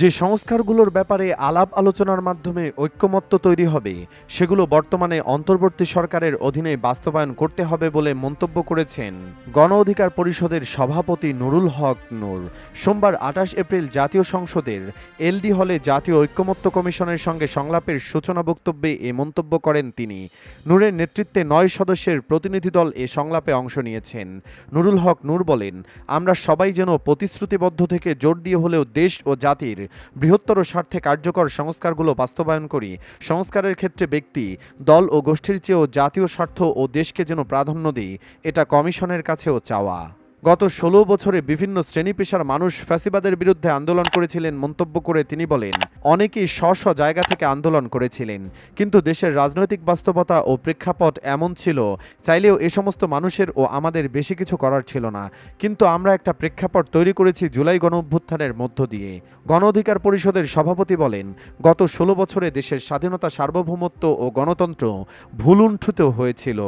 যে সংস্কারগুলোর ব্যাপারে আলাপ আলোচনার মাধ্যমে ঐক্যমত্য তৈরি হবে, সেগুলো বর্তমানে অন্তর্বর্তী সরকারের অধীনে বাস্তবায়ন করতে হবে বলে মন্তব্য করেছেন গণ অধিকার পরিষদের সভাপতি নুরুল হক নূর। সোমবার আঠাশ এপ্রিল জাতীয় সংসদের এলডি হলে জাতীয় ঐক্যমত্য কমিশনের সঙ্গে সংলাপের সূচনা বক্তব্যে এ মন্তব্য করেন তিনি। নূরের নেতৃত্বে নয় সদস্যের প্রতিনিধি দল এ সংলাপে অংশ নিয়েছেন। নুরুল হক নূর বলেন, আমরা সবাই যেন প্রতিশ্রুতিবদ্ধ থেকে জোর দিয়ে হলেও দেশ ও জাতির বৃহত্তর স্বার্থে কার্যকর সংস্কারগুলো বাস্তবায়ন করি। সংস্কারের ক্ষেত্রে ব্যক্তি, দল ও গোষ্ঠীর চেয়েও জাতীয় স্বার্থ ও দেশকে যেন প্রাধান্য দিই, এটা কমিশনের কাছেও চাওয়া। গত ষোলো বছরে বিভিন্ন শ্রেণি পেশার মানুষ ফ্যাসিবাদের বিরুদ্ধে আন্দোলন করেছিলেন মন্তব্য করে তিনি বলেন, অনেকেই স্ব স্ব জায়গা থেকে আন্দোলন করেছিলেন, কিন্তু দেশের রাজনৈতিক বাস্তবতা ও প্রেক্ষাপট এমন ছিল, চাইলেও এ সমস্ত মানুষের ও আমাদের বেশি কিছু করার ছিল না। কিন্তু আমরা একটা প্রেক্ষাপট তৈরি করেছি জুলাই গণ অভ্যুত্থানের মধ্য দিয়ে। গণ অধিকার পরিষদের সভাপতি বলেন, গত ষোলো বছরে দেশের স্বাধীনতা সার্বভৌমত্ব ও গণতন্ত্র ভুলুণ্ঠুত হয়েছিল।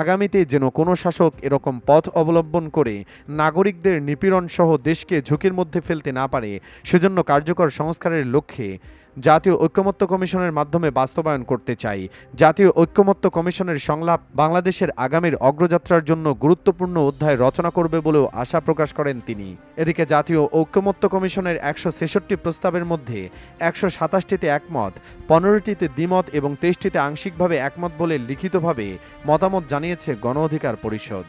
আগামীতে যেন কোনো শাসক এরকম পথ অবলম্বন করে নাগরিকদের নিপীড়ন সহ দেশকে ঝুঁকির মধ্যে ফেলতে না পারে, সেজন্য কার্যকর সংস্কারের লক্ষ্যে জাতীয় ঐক্যমত্য কমিশনের মাধ্যমে বাস্তবায়ন করতে চাই। জাতীয় ঐক্যমত্য কমিশনের সংলাপ বাংলাদেশের আগামীর অগ্রযাত্রার জন্য গুরুত্বপূর্ণ অধ্যায় রচনা করবে বলেও আশা প্রকাশ করেন তিনি। এদিকে জাতীয় ঐক্যমত্য কমিশনের একশো ছেষট্টি প্রস্তাবের মধ্যে একশো সাতাশটিতে একমত, পনেরোটিতে দ্বিমত এবং তেইশটিতে আংশিকভাবে একমত বলে লিখিতভাবে মতামত জানিয়েছে গণ অধিকার পরিষদ।